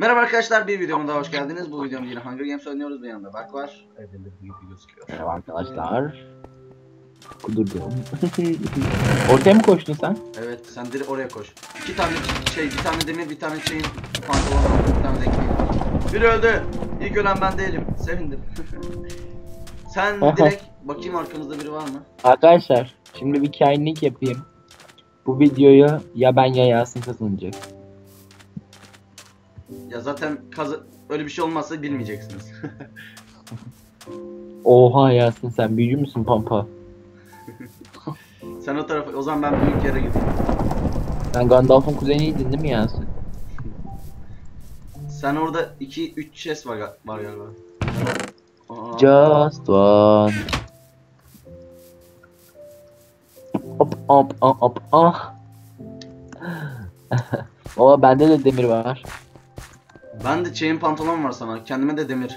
Merhaba arkadaşlar bir videoma daha hoş geldiniz. Bu videomda yine Hunger Games oynuyoruz. Bir yanımda Berk var. Evde gibi gözüküyor. Merhaba arkadaşlar. Kudurdum. Ortaya mı koştun sen? Evet sen direkt oraya koş. İki tane şey, bir tane demir, bir tane şeyin pantolon aldım, bir tane de ekmeği. Biri öldü. İlk ölen ben değilim. Sevindim. sen direkt bakayım arkamızda biri var mı? Arkadaşlar şimdi bir kainlik yapayım. Bu videoyu ya ben ya Yasin kazanacak. Ya zaten kazı öyle bir şey olmazsa bilmeyeceksiniz. Oha Yasin sen büyücü müsün pampa? sen o tarafa o zaman ben büyük yere gideyim. Sen Gandalf'ın kuzeniydin değil mi Yasin? Sen orada 2 3 chest var, ga- var galiba. Aa, Just one. Hop hop hop hop ah. Baba bende de demir var. Ben de chain pantolon var sana. Kendime de demir.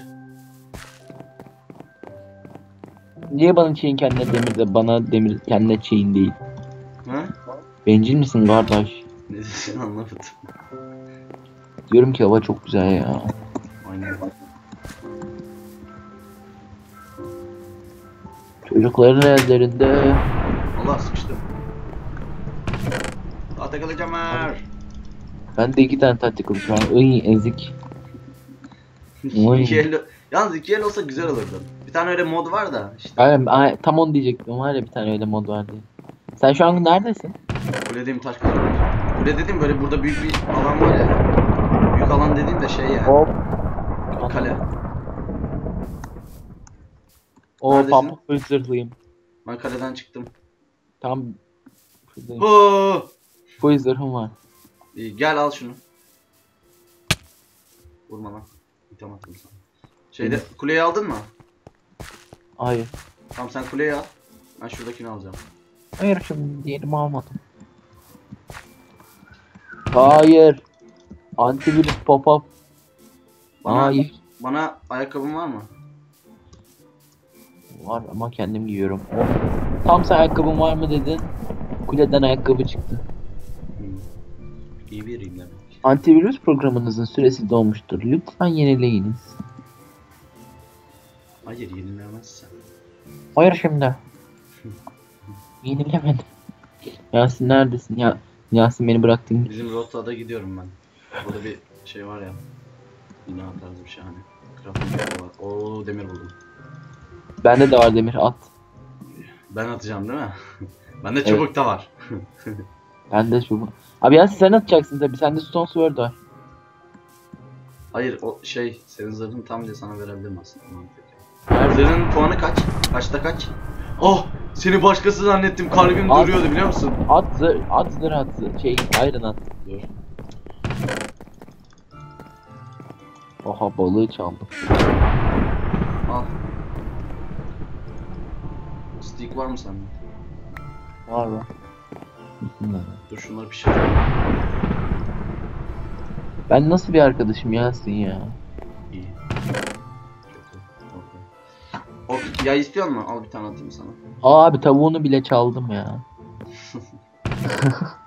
Niye bana chain kendine demir de bana demir kendine chain değil? Ha? Bencil misin kardeş? Ne dediğini anlamadım. Diyorum ki hava çok güzel ya. Aynen. Çocukların ellerinde. Allah sıkıştım. Tahta kalacağım er. Ben de iki tane tactical şu an. Iy ezik. İki el, yalnız iki el olsa güzel olurdu. Bir tane öyle mod var da işte Aynen, ay- tam onu diyecektim. Var ya bir tane öyle mod var diye. Sen şu an neredesin? kuledeyim taş kazanmış. Kule dediğim böyle burada büyük bir alan var ya. Büyük alan dediğim de şey yani. Hop. Kale. O Neredesin? pamuk bir zırhlıyım. Ben kaleden çıktım. Tam. Oo! Full zırhım var. İyi, gel al şunu. Vurma lan. İtem attım sana. Şeyde kuleyi aldın mı? Hayır. Tamam sen kuleyi al. Ben şuradakini alacağım. Hayır şimdi diğerimi almadım. Hayır. Antivirüs pop up. Bana- Hayır. Bana ayakkabın var mı? Var ama kendim giyiyorum. Tam sen ayakkabın var mı dedin. Kuleden ayakkabı çıktı. İyi demek. Antivirüs programınızın süresi dolmuştur. Lütfen yenileyiniz. Hayır yenilemezsen. Hayır şimdi. Yenilemedim. Yasin neredesin? Ya Yasin beni bıraktın. Bizim rotada gidiyorum ben. Burada bir şey var ya. Bina tarzı bir şey hani. Crafting table var. Oo demir buldum. Bende de var demir at. Ben atacağım değil mi? Bende çubuk da var. Bende şu. Abi Yasin sen atacaksın tabi. Sende stone sword var. Hayır o şey senin zırhın tam diye sana verebilirim aslında. Mantıklı. Zırhın puanı kaç? Kaçta kaç? Oh! Seni başkası zannettim. Kalbim At. duruyordu biliyor musun? At zır, at zırh at zırh. Şey iron at. Dur. Oha balığı çaldım. Al. Stick var mı sende? Var var. Dur şunları pişir. Ben nasıl bir arkadaşım Yasin ya? İyi. Ok, yay istiyor musun? Al bir tane atayım sana. Aa, abi tavuğunu bile çaldım ya.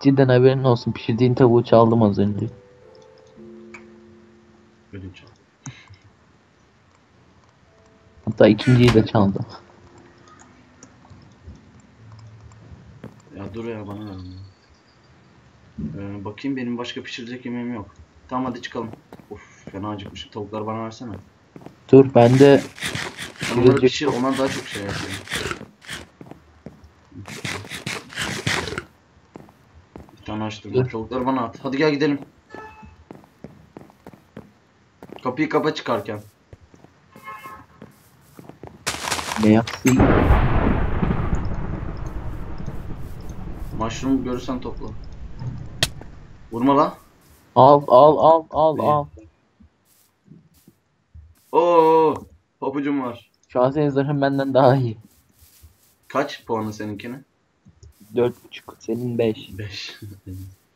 Cidden haberin olsun pişirdiğin tavuğu çaldım az önce. Ödünç al. Hatta ikinciyi de çaldım. Ya dur ya bana ver onu. Ee, bakayım benim başka pişirecek yemeğim yok. Tamam hadi çıkalım. Of fena acıkmışım. Tavukları bana versene. Dur bende Sen onları Pişirecek- pişir onlar daha çok şey yapıyor. Bir tane açtım. Dur. Tavukları bana at. Hadi gel gidelim. Kapıyı kapa çıkarken. ne yapsın? Mushroom görürsen topla. Vurma la. Al al al al İyi. al. Oo, papucum var. Şu an senin zırhın benden daha iyi. Kaç puanı seninkini? Dört buçuk. Senin beş. 5.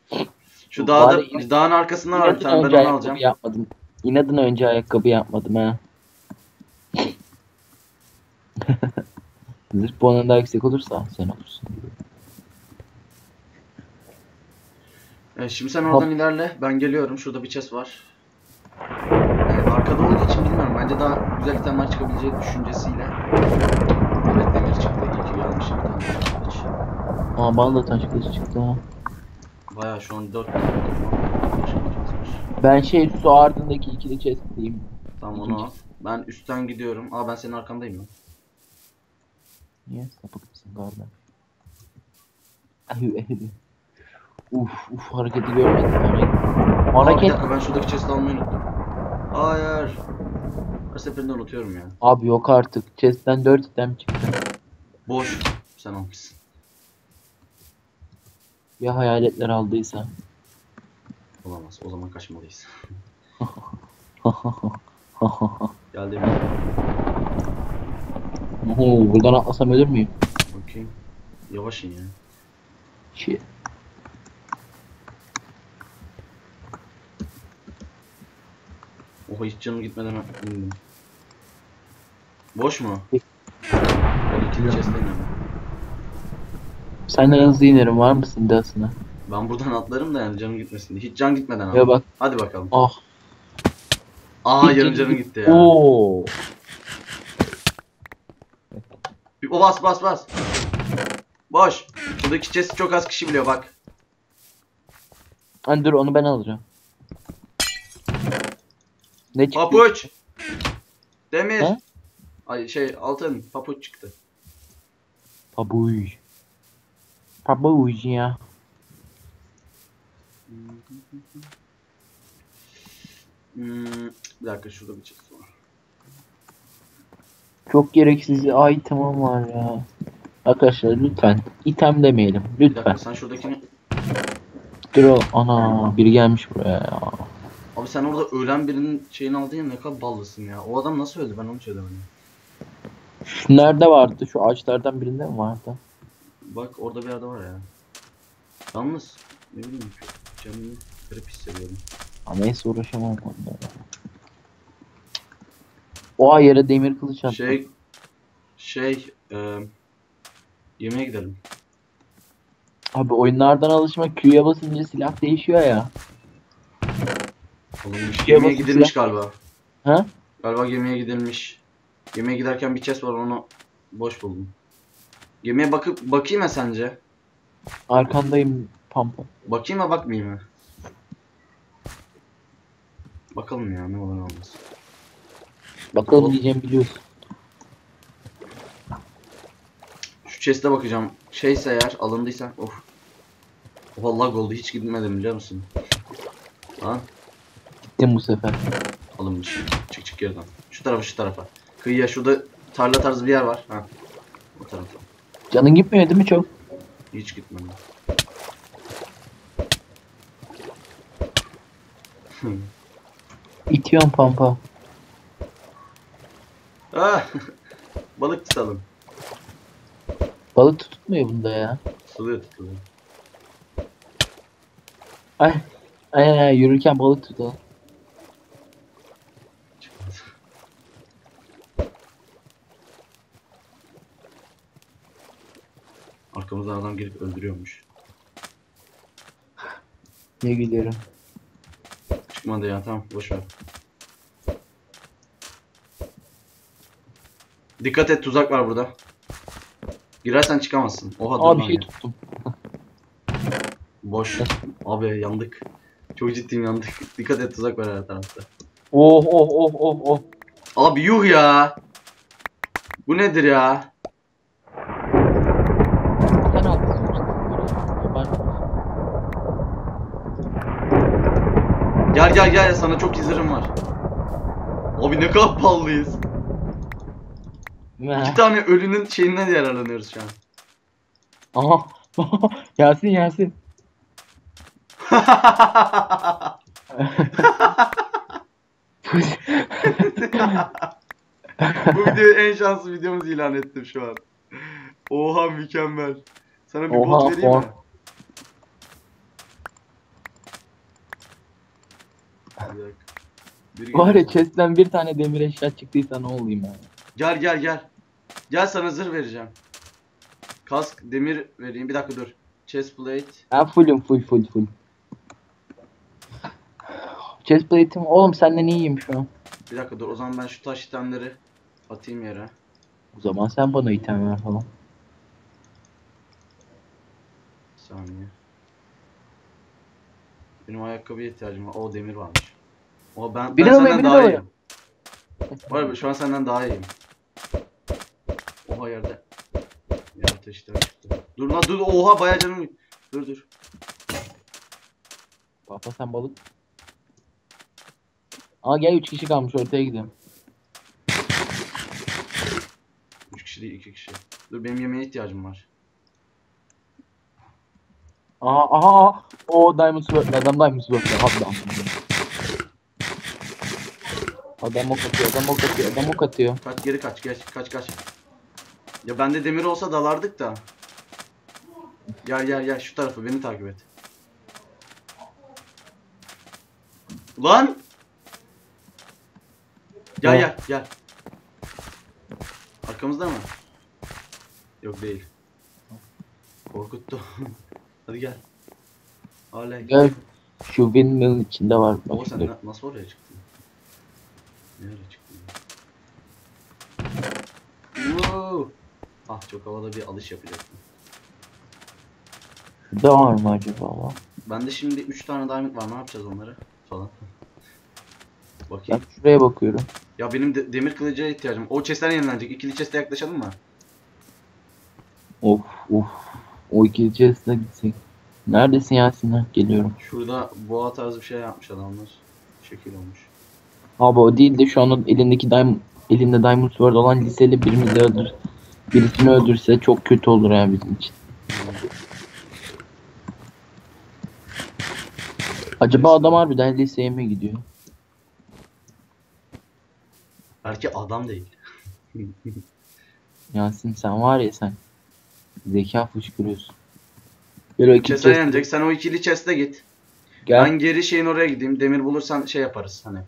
Şu dağda, yine- dağın arkasında var bir İnadına tane ben önce onu ayakkabı alacağım. yapmadım. İnadına önce ayakkabı yapmadım ha. Zırh puanın daha yüksek olursa sen olursun. Evet, şimdi sen oradan ilerle. Ben geliyorum. Şurada bir chest var. Ee, arkada olduğu için bilmiyorum. Bence daha güzel itemler çıkabileceği düşüncesiyle. Evet demir çıktı. İyi ki gelmişim. Bir tane kılıç. Aa bana da taş kılıç çıktı ha. Bayağı şu an 4 tane başka yazmış. Ben şey su ardındaki ikili chest'teyim. Tamam onu al. Ben üstten gidiyorum. Aa ben senin arkandayım lan. Niye sapık mısın galiba? Ahü ehü. Uf uf hareketi görmedim. Hareket. Aa, bir Hareket. dakika ben şuradaki chest'i almayı unuttum. Hayır. Her seferinde unutuyorum ya. Abi yok artık. Chest'ten 4 item çıktı. Boş. Sen almışsın. Ya hayaletler aldıysa. Olamaz. O zaman kaçmalıyız. Geldim. Oo, buradan atlasam ölür müyüm? Bakayım. Yavaş in ya. Shit. Oha hiç canım gitmeden indim. Boş mu? Ben ikinci chest'e iniyorum. Senden hızlı inerim var mısın iddiasına? Ben buradan atlarım da yani canım gitmesin diye. Hiç can gitmeden abi. Ya bak. Hadi bakalım. Ah. Aa yarım can- canım gitti ya. Oo. Bir- O bas bas bas. Boş. Buradaki chest'i çok az kişi biliyor bak. Hani dur onu ben alacağım. Ne çıktı? Papuç. Demir. He? Ay şey altın papuç çıktı. Pabuy. Pabuy ya. Hmm, bir dakika şurada bir chest var. Çok gereksiz item'ım var ya. Arkadaşlar lütfen item demeyelim. Bir Lütfen. dakika sen şuradakini... Dur o. Ana biri gelmiş buraya ya. Abi sen orada ölen birinin şeyini aldın ya ne kadar ballısın ya. O adam nasıl öldü ben onu çözemedim. Şu nerede vardı? Şu ağaçlardan birinde mi vardı? Bak orada bir yerde var ya. Yalnız ne bileyim canımı garip hissediyorum. Ama neyse uğraşamam onunla. Oha yere demir kılıç attı. Şey şey e, yemeğe gidelim. Abi oyunlardan alışma Q'ya basınca silah değişiyor ya. Şeye Gemiye gidilmiş galiba. Ha? Galiba gemiye gidilmiş. Gemiye giderken bir chest var onu boş buldum. Gemiye bakıp bakayım mı sence? Arkandayım pampa. Bakayım mı bakmayayım mı? Bakalım ya ne olur olmaz. Bakalım diyeceğim biliyorsun. Şu chest'e bakacağım. Şeyse eğer alındıysa of. Vallahi oldu hiç gitmedim biliyor musun? Ha? Gittim bu sefer. Alınmış. Çık çık yerden. Şu tarafa şu tarafa. Kıyıya şurada tarla tarzı bir yer var. Ha. O tarafa. Canın gitmiyor değil mi çok? Hiç gitmedim. İtiyorum pampa. ah! Balık tutalım. Balık tutmuyor bunda ya. Suluyor tutuluyor. Ay. Ay ay yürürken balık tutalım. Gelip öldürüyormuş. Ne gülüyorum. Çıkmadı ya tamam boş ver. Dikkat et tuzak var burada. Girersen çıkamazsın. Oha dur bir lan şey ya. tuttum. Boş. Abi yandık. Çok ciddiyim yandık. Dikkat et tuzak var her tarafta. Oh oh oh oh oh. Abi yuh ya. Bu nedir ya? Sen aldın işte. Ben... Gel gel sana çok izlerim var. Abi ne kadar pahalıyız. İki tane ölünün şeyinden yararlanıyoruz şu an. Aha. Yasin Yasin. Bu videoyu en şanslı videomuz ilan ettim şu an. Oha mükemmel. Sana bir Oha, bot vereyim mi? Bir Var ya chest'ten bir tane demir eşya çıktıysa ne olayım ya. Gel gel gel. Gel sana zırh vereceğim. Kask, demir vereyim. Bir dakika dur. Chest plate. Ben fullüm full full full. Chestplate'im oğlum senden iyiyim şu an. Bir dakika dur o zaman ben şu taş itemleri atayım yere. O zaman sen bana item ver falan. Bir saniye. Benim ayakkabıya ihtiyacım var. O demir varmış. O ben, ben de senden daha iyiyim. Var ya, şu an senden daha iyiyim. Oha yerde. Ya ateşler çıktı. Dur lan dur oha bayağı canım. Dur dur. Papa sen balık. Aa gel 3 kişi kalmış ortaya gidelim. 3 kişi değil 2 kişi. Dur benim yemeğe ihtiyacım var. Aha aha. O Diamond Sword. Adam Diamond Sword. Adam. Adam ok atıyor, adam ok atıyor, adam ok atıyor. Kaç geri kaç geç kaç kaç. Ya bende demir olsa dalardık da. Gel gel gel şu tarafı beni takip et. Lan! Gel gel gel. Arkamızda mı? Yok değil. Korkuttu. Hadi gel. Oley. Gel. Şu windmill içinde var. Bak Baba sen şurada. na- nasıl oraya çıktın? Nereye çıktın? Wow. Ah çok havada bir alış yapacaktım. Şurada var mı acaba? lan? Bende şimdi 3 tane diamond var. Ne yapacağız onları? Falan. Ben Bakayım. şuraya bakıyorum. Ya benim de- demir kılıcıya ihtiyacım. O chest'ler yenilenecek. İkili chest'e yaklaşalım mı? Of of. O ikili chest'e gitsek. Neredesin Yasin? Ha, geliyorum. Şurada boğa tarzı bir şey yapmış adamlar. Şekil olmuş. Abi o değil de şu an elindeki diamond, elinde diamond sword olan liseli birimizi öldür. Birisini öldürse çok kötü olur ya bizim için. Acaba adam harbiden liseye mi gidiyor? Belki adam değil. Yasin sen var ya sen. Zeka fışkırıyorsun. Gel o iki Chest'e chest. yenecek. Sen o ikili chest'e git. Gel. Ben geri şeyin oraya gideyim. Demir bulursan şey yaparız hani.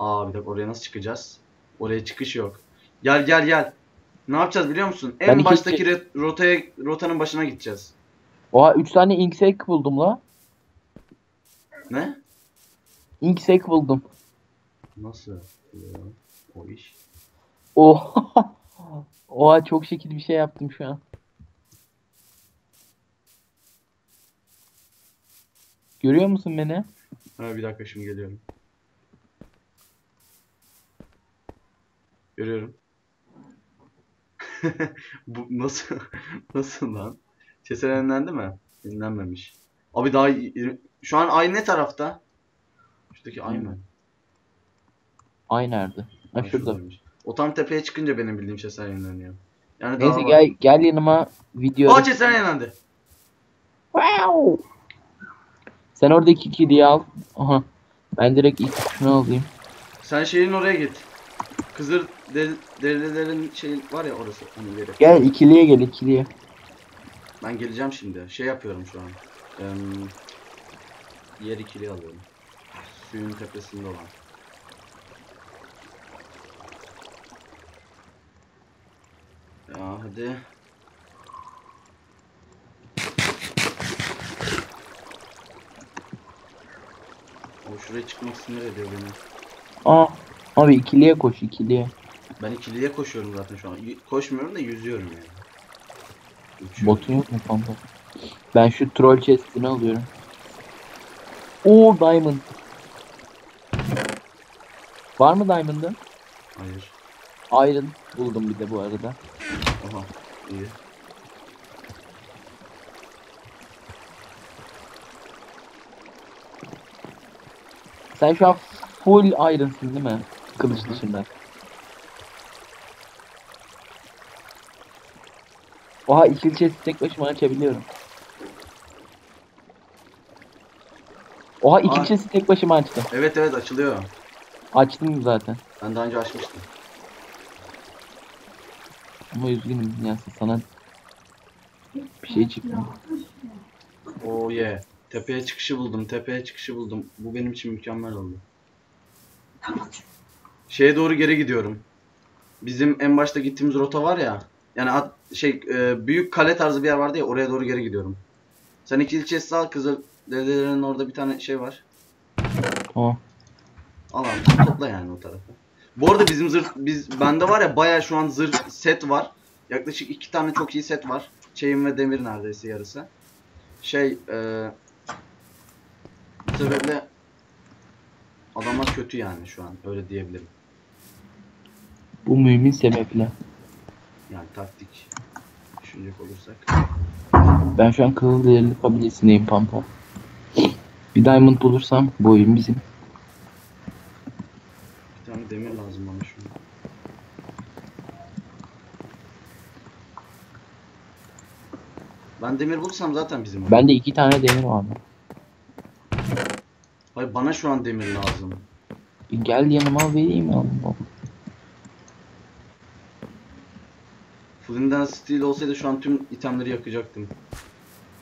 Aa bir dakika oraya nasıl çıkacağız? Oraya çıkış yok. Gel gel gel. Ne yapacağız biliyor musun? En Ben iki- baştaki re- rotaya rotanın başına gideceğiz. Oha 3 tane inksek buldum la. Ne? Inksek buldum. Nasıl? ya O iş. Oha. Oha çok şekil bir şey yaptım şu an. Görüyor musun beni? Ha bir dakika şimdi geliyorum. Görüyorum. Bu nasıl nasıl lan? Sesler mi? Yenilenmemiş. Abi daha şu an ay ne tarafta? Şuradaki ay mı? Ay nerede? Ha Ha, şurada. şuradaymış. O tam tepeye çıkınca benim bildiğim sesler yenileniyor. Yani Neyse daha gel gel yanıma video. Aa sesler yenilendi. Wow. Sen oradaki ikiliyi al. Aha. Ben direkt ilk şunu alayım. Sen şeyin oraya git. Kızır del- derilerin şey var ya orası. Hani yeri. Gel ikiliye gel ikiliye. Ben geleceğim şimdi. Şey yapıyorum şu an. Eee, yer ikili alıyorum. Suyun tepesinde olan. Ya hadi. O şuraya çıkmak sinir ediyor beni. Aa. Abi ikiliye koş ikiliye. Ben ikiliye koşuyorum zaten şu an. Y- Koşmuyorum da yüzüyorum yani. Uçuyorum. Botun yok mu pampa? Ben şu troll chest'ini alıyorum. Oo diamond. Var mı diamond'ın? Hayır. Iron buldum bir de bu arada. Aha. iyi. Sen şu an full iron'sın değil mi? Kılıç dışında. Oha ikili chest'i tek başıma açabiliyorum. Oha ikili Aa. chest'i tek başıma açtım. Evet evet açılıyor. Açtım zaten. Ben daha önce açmıştım. Ama üzgünüm Yasin sana bir şey çıkmadı. Oh yeah. Tepeye çıkışı buldum. Tepeye çıkışı buldum. Bu benim için mükemmel oldu. Şeye doğru geri gidiyorum. Bizim en başta gittiğimiz rota var ya. Yani at, şey e, büyük kale tarzı bir yer vardı ya oraya doğru geri gidiyorum. Sen ikili chest al kızıl dedelerin orada bir tane şey var. Tamam. Al abi topla yani o tarafı. Bu arada bizim zırh biz bende var ya baya şu an zırh set var. Yaklaşık iki tane çok iyi set var. Çeyim ve demir neredeyse yarısı. Şey eee sebeple adamlar kötü yani şu an öyle diyebilirim. Bu mümin sebeple. Yani taktik düşünecek olursak. Ben şu an kızıl değerli kabilesindeyim Pampa. Bir diamond bulursam bu oyun bizim. Bir tane demir lazım bana şu. Ben demir bulursam zaten bizim oyun. Bende iki tane demir var. Hayır bana şu an demir lazım. Gel yanıma vereyim ya. Flint'den steel olsaydı şu an tüm itemleri yakacaktım.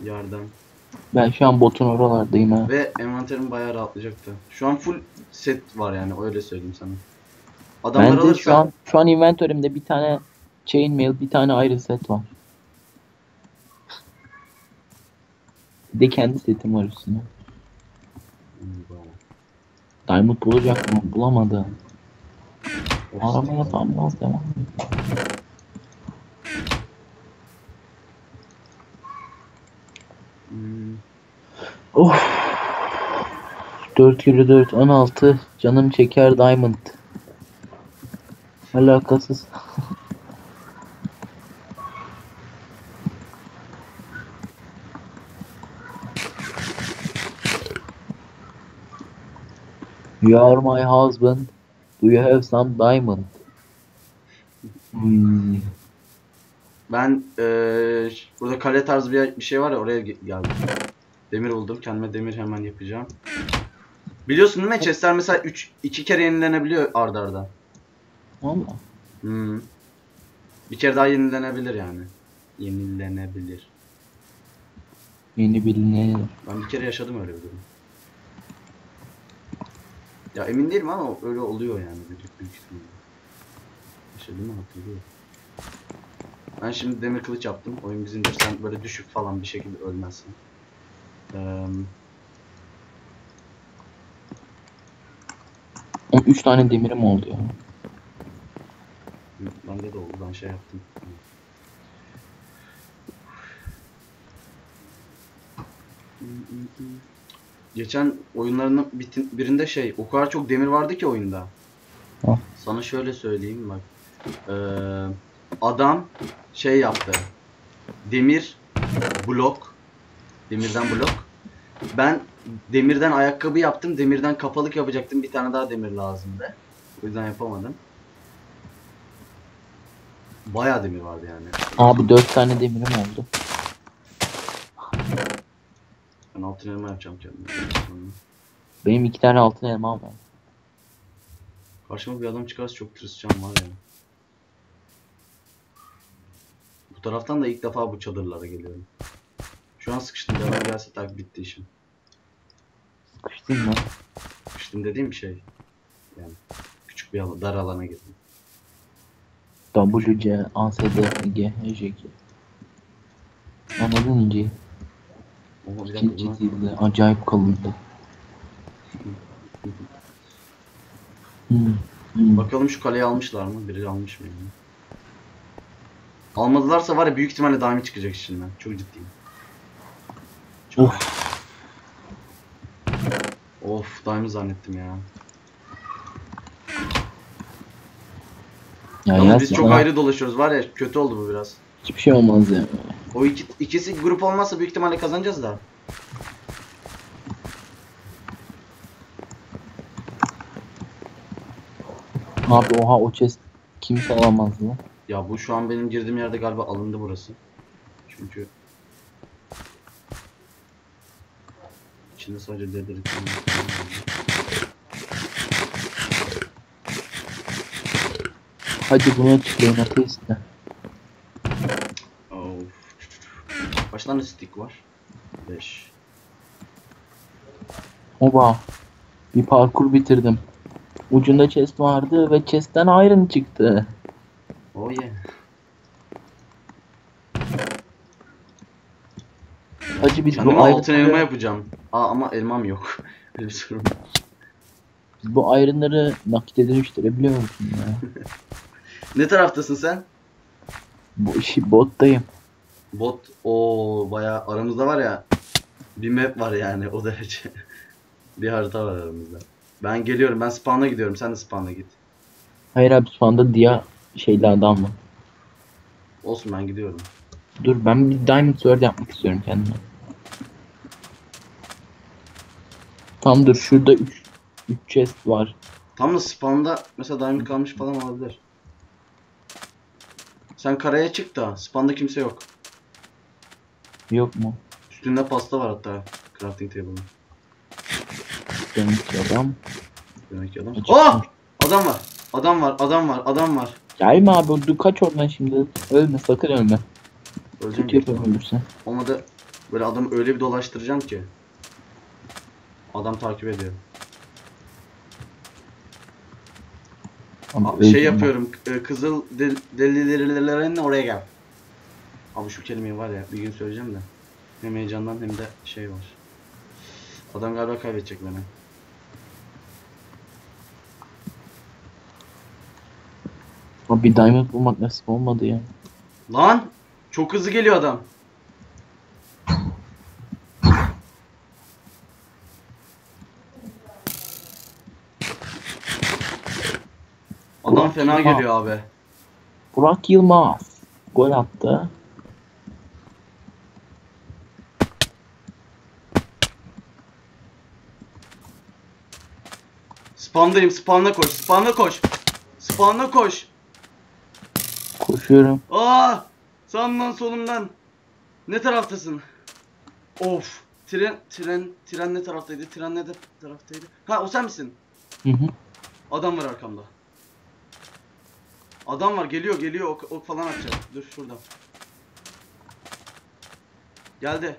Yerden. Ben şu an botun oralardayım ha. Ve envanterim bayağı rahatlayacaktı. Şu an full set var yani öyle söyleyeyim sana. Adamlar Bende alırsa şu an şu an inventörümde bir tane chainmail, bir tane iron set var. Bir de kendi setim var üstüne. Diamond bulacak mı? Bulamadı. Aramaya tam biraz devam. Hmm, Of. 4 kilo 4 16 canım çeker diamond. Alakasız. You are my husband. Do you have some diamond? Hmm. Ben eee, burada kale tarzı bir, bir şey var ya oraya ge- geldim. Demir buldum. Kendime demir hemen yapacağım. Biliyorsun değil mi? Chestler mesela 3 2 kere yenilenebiliyor arda arda. Valla. Hmm. Bir kere daha yenilenebilir yani. Yenilenebilir. Yeni bilinir. Ben bir kere yaşadım öyle bir durum. Ya emin değilim ama öyle oluyor yani büyük büyük ihtimalle. Yaşadım mı hatırlıyorum. Ben şimdi demir kılıç yaptım. Oyun bizindir sen böyle düşük falan bir şekilde ölmezsin. Eee 13 tane demirim oldu ya. bende de oldu ben şey yaptım. Geçen oyunlarının bitin, birinde şey o kadar çok demir vardı ki oyunda. Ha. Sana şöyle söyleyeyim bak. Ee, adam şey yaptı. Demir blok. Demirden blok. Ben demirden ayakkabı yaptım. Demirden kapalık yapacaktım. Bir tane daha demir lazımdı. O yüzden yapamadım. Bayağı demir vardı yani. Abi 4 tane demirim oldu. Ben altın elma yapacağım kendime. Benim iki tane altın elmam var. Karşıma bir adam çıkarsa çok tırsacağım var ya. Bu taraftan da ilk defa bu çadırlara geliyorum. Şu an sıkıştım. Devam gelse tak bitti işim. Sıkıştın mı? Sıkıştım dediğim şey. Yani küçük bir alan, dar alana girdim. W, C, A, S, D, G, H, J, K. Anladın inceyi. Bunlar- çizildi? Acayip kalındı. Hmm. Hmm. Bakalım şu kaleyi almışlar mı? Biri almış mı yani? Almadılarsa var ya büyük ihtimalle daimi çıkacak içinden. Çok ciddiyim. Çok... Of daimi zannettim ya. Ya Yas biz çok bana ayrı dolaşıyoruz var ya kötü oldu bu biraz. Hiçbir şey olmaz ya. O iki, ikisi grup olmazsa büyük ihtimalle kazanacağız da. Abi oha o chest kimse alamaz mı? Ya bu şu an benim girdiğim yerde galiba alındı burası. Çünkü içinde sadece dedir. Hadi buna çıkayım ateist de. Of. Kaç tane stick var? 5. Oba. Bir parkur bitirdim. Ucunda chest vardı ve chest'ten iron çıktı. Oh yeah. Hacı biz bu Kendime iron altın elma yapacağım. Aa ama elmam yok. Öyle bir sorun. Biz bu ayrınları nakite dönüştürebiliyor musun ya? Ne taraftasın sen? Bu işi bottayım. Bot o bayağı aramızda var ya bir map var yani o derece. bir harita var aramızda. Ben geliyorum. Ben spawn'a gidiyorum. Sen de spawn'a git. Hayır abi şu anda dia şeyli adam var. Olsun ben gidiyorum. Dur ben bir Diamond Sword yapmak istiyorum kendime. Tam dur şurada 3 3 chest var. Tam da spawn'da mesela diamond kalmış falan olabilir. Sen karaya çık da spawn'da kimse yok. Yok mu? Üstünde pasta var hatta crafting table'ın. Benim adam. Demek ki adam. Oh! Adam var. Adam var. Adam var. Adam var. Gelme abi dur kaç oradan şimdi. Ölme sakın ölme. Öleceğim. Kötü yapalım ölürsen. Olmadı böyle adamı öyle bir dolaştıracağım ki. Adam takip ediyor. Ama şey yapıyorum. e, Kızıl del- delilerilerin oraya gel. Abi şu kelimeyi var ya bir gün söyleyeceğim de. Hem heyecandan hem de şey var. Adam galiba kaybedecek beni. Ama bir diamond bulmak nasip olmadı ya. Lan! Çok hızlı geliyor adam. Adam Burak fena Yılmaz. geliyor abi. Burak Yılmaz. Gol attı. Spamdayım, spamla koş, spamla koş. Spamla koş. Koşuyorum. Aa! Sağımdan solumdan. Ne taraftasın? Of. Tren, tren, tren ne taraftaydı? Tren ne taraftaydı? Ha o sen misin? Hı hı. Adam var arkamda. Adam var geliyor geliyor ok, ok falan atacak. Dur şurada. Geldi.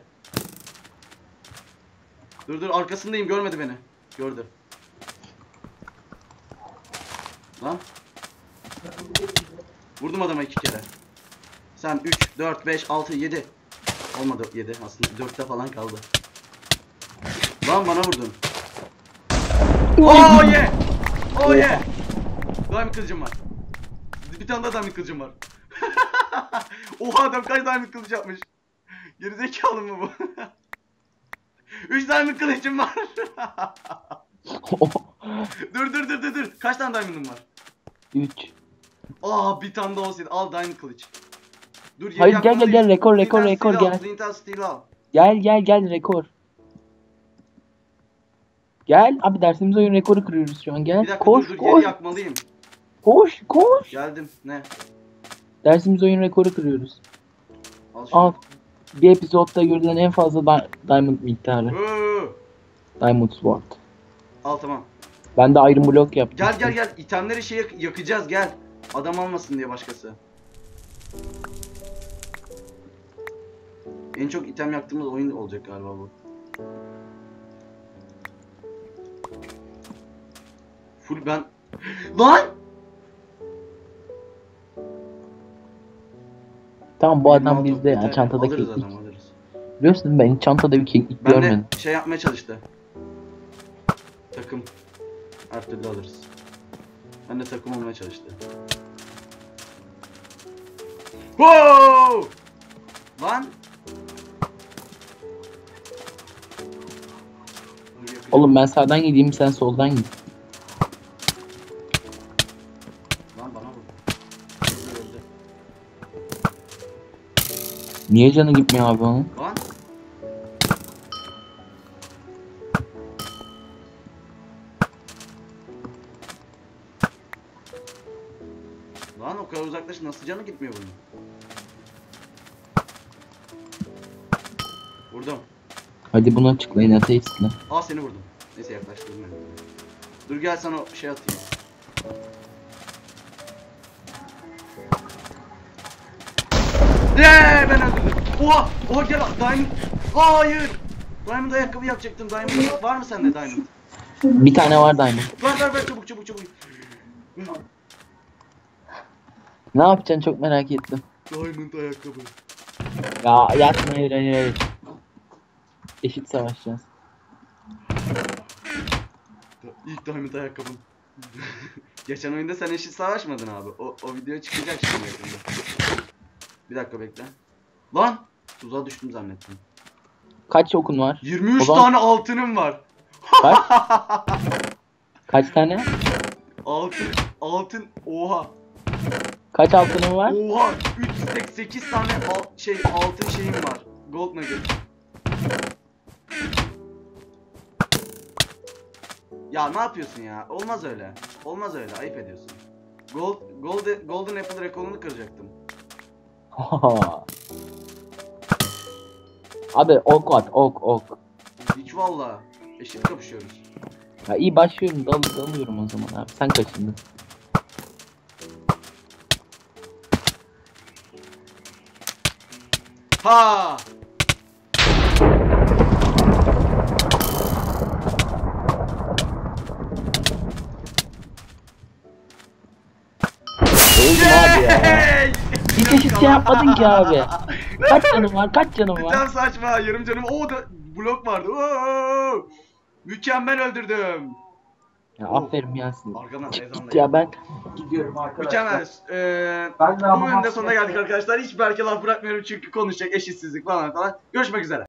Dur dur arkasındayım görmedi beni. Gördü. Lan. Vurdum adama iki kere. Sen 3, 4, 5, 6, 7. Olmadı 7 aslında 4'te falan kaldı. Lan bana vurdun. Oh yeah! Oh yeah! Diamond kılıcım var. Bir tane daha diamond kılıcım var. Oha adam kaç diamond kılıç yapmış. Gerizekalı mı bu? 3 diamond kılıcım var. dur dur dur dur dur. Kaç tane diamond'ım var? 3. Aa bir tane daha olsaydı. Al diamond kılıç. Dur yeri Hayır, gel, gel, gel, rekor, rekor, rekor, gel. Flint and steel al. Gel gel gel rekor. Gel abi dersimiz oyun rekoru kırıyoruz şu an gel. Bir dakika koş dur dur yeri koş yakmalıyım. koş koş. Geldim. Ne? Dersimiz oyun rekoru kırıyoruz. Al şunu. Al. Bir episodda görülen en fazla di- diamond miktarı. Diamond sword. Al tamam. Ben de iron block yaptım. Gel gel gel. İtemleri şey yak- yakacağız gel. Adam almasın diye başkası. En çok item yaktığımız oyun olacak galiba bu. Full ben... Lan! Tamam bu adam Benim bizde aldım, ya bir tane. çantadaki Alırız alırız. Biliyorsun ben çantada bir keklik Ben görmedim. de şey yapmaya çalıştı. Takım. Her türlü alırız. Ben de takım olmaya çalıştı. Wow! Lan! Oğlum ben sağdan gideyim sen soldan git. Lan bana vur. Niye canı gitmiyor abi onun? Canı gitmiyor bunun? Vurdum. Hadi bunu açıklayın ateistler. Aa seni vurdum. Neyse yaklaştırdım ben. Dur gel sana şey atayım. Yeee ben öldürdüm. Oha! Oha gel Diamond. Hayır! Diamond ayakkabı yapacaktım. Diamond var mı sende Diamond? Bir tane var diamond. Ver ver ver çabuk çabuk çabuk. Ne yapacaksın çok merak ettim. Diamond ayakkabı. Ya yapma hayır hayır hayır. Eşit savaşacağız. İlk diamond ayakkabım. Geçen oyunda sen eşit savaşmadın abi. O, o video çıkacak şimdi yakında. Bir dakika bekle. Lan! Tuzağa düştüm zannettim. Kaç okun var? 23 O zaman- tane altınım var. Kaç? Kaç tane? Altın, altın, oha. Kaç altının var? Oha! 3 8 tane al- şey altın şeyim var. Gold nugget. Ya ne yapıyorsun ya? Olmaz öyle. Olmaz öyle. Ayıp ediyorsun. Gold, gold, golden apple rekorunu kıracaktım. Abi ok at ok ok. Hiç valla. Eşit kapışıyoruz. Ya iyi başlıyorum dal dalıyorum o zaman abi. Sen kaçındın? Ha! Öldüm abi ya. Hiç şey yapmadın ki abi. Kaç canım var? Kaç canım var? Biten saçma. Yarım canım. Oo da blok vardı. Oo! Mükemmel öldürdüm. Ya aferin Yasin. Arkadan Çık ezan git ya ben gidiyorum Mükemmel. Ee, Ben bu bölümde sonuna geldik arkadaşlar. Hiç belki laf bırakmıyorum çünkü konuşacak eşitsizlik falan falan. Görüşmek üzere.